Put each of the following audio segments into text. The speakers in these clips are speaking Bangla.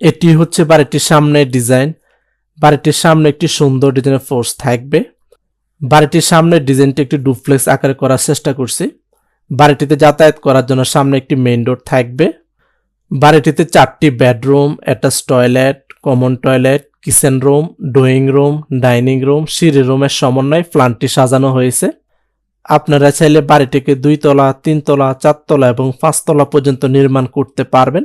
এটি হচ্ছে বাড়িটির সামনের ডিজাইন। বাড়িটির সামনে একটি সুন্দর ডিজাইনের ফোর্স থাকবে। বাড়িটির সামনের ডিজাইনটি একটি ডুপ্লেক্স আকারে করার চেষ্টা করছি। বাড়িটিতে যাতায়াত করার জন্য সামনে একটি মেইন ডোর থাকবে। বাড়িটিতে চারটি bedroom attach toilet common toilet kitchen room drawing room dining room সিঁড়ি রুমের সমন্বয়ে প্ল্যানটি সাজানো হয়েছে। আপনারা চাইলে বাড়িটিকে দুই দুইতলা তিনতলা চারতলা এবং পাঁচতলা পর্যন্ত নির্মাণ করতে পারবেন।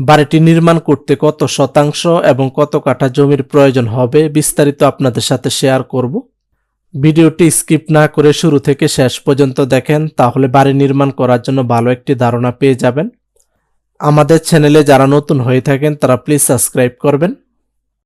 বাড়িটি নির্মাণ করতে কত শতাংশ এবং কত কাঠা জমির প্রয়োজন হবে বিস্তারিত আপনাদের সাথে শেয়ার করব। ভিডিওটি স্কিপ না করে শুরু থেকে শেষ পর্যন্ত দেখেন, তাহলে বাড়ি নির্মাণ করার জন্য ভালো একটি ধারণা পেয়ে যাবেন। আমাদের চ্যানেলে যারা নতুন হয়ে থাকেন, তারা প্লিজ সাবস্ক্রাইব করবেন।